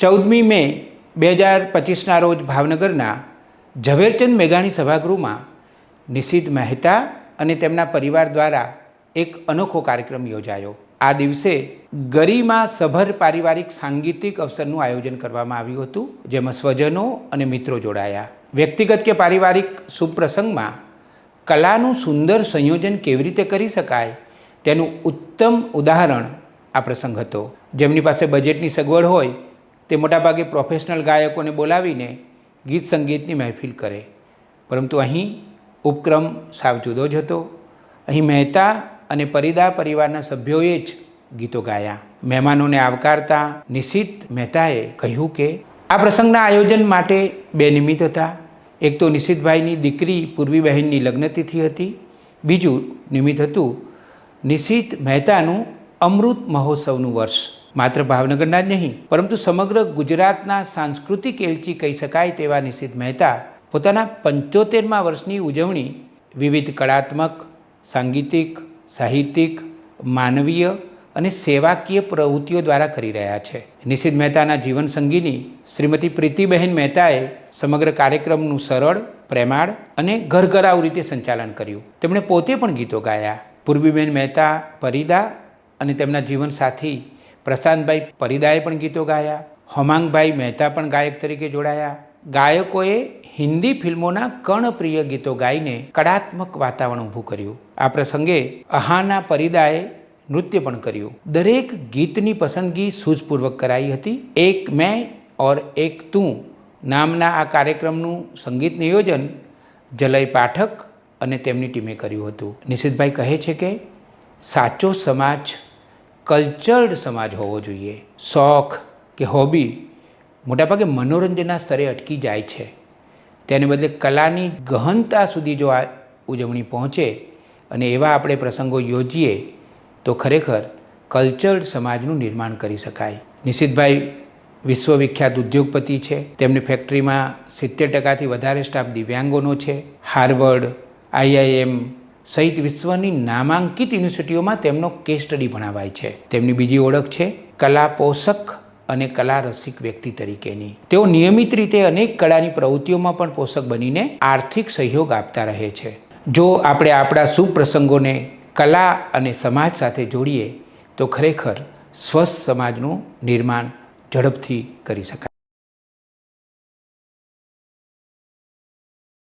ચૌદમી મે બે હજાર પચીસના રોજ ભાવનગરના ઝવેરચંદ મેઘાણી સભાગૃહમાં નિશિત મહેતા અને તેમના પરિવાર દ્વારા એક અનોખો કાર્યક્રમ યોજાયો. આ દિવસે ગરિમા સભર પારિવારિક સાંગીતિક અવસરનું આયોજન કરવામાં આવ્યું હતું, જેમાં સ્વજનો અને મિત્રો જોડાયા. વ્યક્તિગત કે પારિવારિક સુપ્રસંગમાં પ્રસંગમાં કલાનું સુંદર સંયોજન કેવી રીતે કરી શકાય તેનું ઉત્તમ ઉદાહરણ આ પ્રસંગ હતો. જેમની પાસે બજેટની સગવડ હોય તે મોટાભાગે પ્રોફેશનલ ગાયકોને બોલાવીને ગીત સંગીતની મહેફિલ કરે. પરંતુ અહીં ઉપક્રમ સાવ જુદો જ હતો. અહીં મહેતા અને પરિદા પરિવારના સભ્યોએ જ ગીતો ગાયા. મહેમાનોને આવકારતા નિશિત મહેતાએ કહ્યું કે, આ પ્રસંગના આયોજન માટે બે નિમિત્ત હતા. એક તો નિશિતભાઈની દીકરી પૂર્વી બહેનની લગ્નતિથિ હતી. બીજું નિમિત્ત હતું નિશિત મહેતાનું અમૃત મહોત્સવનું વર્ષ. માત્ર ભાવનગરના જ નહીં, પરંતુ સમગ્ર ગુજરાતના સાંસ્કૃતિક એલચી કહી શકાય તેવા નિશિત મહેતા પોતાના પંચોતેરમાં વર્ષની ઉજવણી વિવિધ કળાત્મક, સાંગીતિક, સાહિત્યિક, માનવીય અને સેવાકીય પ્રવૃત્તિઓ દ્વારા કરી રહ્યા છે. નિશિત મહેતાના જીવન સંગીની શ્રીમતી પ્રીતિબહેન મહેતાએ સમગ્ર કાર્યક્રમનું સરળ, પ્રેમાળ અને ઘરઘરાવ રીતે સંચાલન કર્યું. તેમણે પોતે પણ ગીતો ગાયા. પૂર્વીબેન મહેતા, પરિદા અને તેમના જીવન સાથી પ્રશાંતભાઈ પરિદાએ પણ ગીતો ગાયા, હમાંગભાઈ મહેતા પણ ગાયક તરીકે જોડાયા. ગાયકોએ હિન્દી ફિલ્મોના કર્ણપ્રિય ગીતો ગાઈને કળાત્મક વાતાવરણ ઊભું કર્યું. આ પ્રસંગે અહાના પરિદાએ નૃત્ય પણ કર્યું. દરેક ગીતની પસંદગી સૂઝપૂર્વક કરાઈ હતી. એક મેં ઓર એક તું નામના આ કાર્યક્રમનું સંગીત નિયોજન જલય પાઠક અને તેમની ટીમે કર્યું હતું. નિશિતભાઈ કહે છે કે સાચો સમાજ કલ્ચર્ડ સમાજ હોવો જોઈએ. શોખ કે હોબી મોટાભાગે મનોરંજનના સ્તરે અટકી જાય છે. તેને બદલે કલાની ગહનતા સુધી જો આ ઉજવણી પહોંચે અને એવા આપણે પ્રસંગો યોજીએ, તો ખરેખર કલ્ચર્ડ સમાજનું નિર્માણ કરી શકાય. નિશિતભાઈ વિશ્વવિખ્યાત ઉદ્યોગપતિ છે. તેમની ફેક્ટરીમાં સિત્તેર ટકાથી વધારે સ્ટાફ દિવ્યાંગોનો છે. હાર્વર્ડ, આઈઆઈએમ સહિત વિશ્વની નામાંકિત યુનિવર્સિટીઓમાં તેમનો કેસ સ્ટડી ભણાવાય છે. તેમની બીજી ઓળખ છે કલા પોષક અને કલા રસિક વ્યક્તિ તરીકેની. તેઓ નિયમિત રીતે અનેક કળાની પ્રવૃત્તિઓમાં પણ પોષક બનીને આર્થિક સહયોગ આપતા રહે છે. જો આપણે આપણા શુભ પ્રસંગોને કલા અને સમાજ સાથે જોડીએ, તો ખરેખર સ્વસ્થ સમાજનું નિર્માણ ઝડપથી કરી શકાય.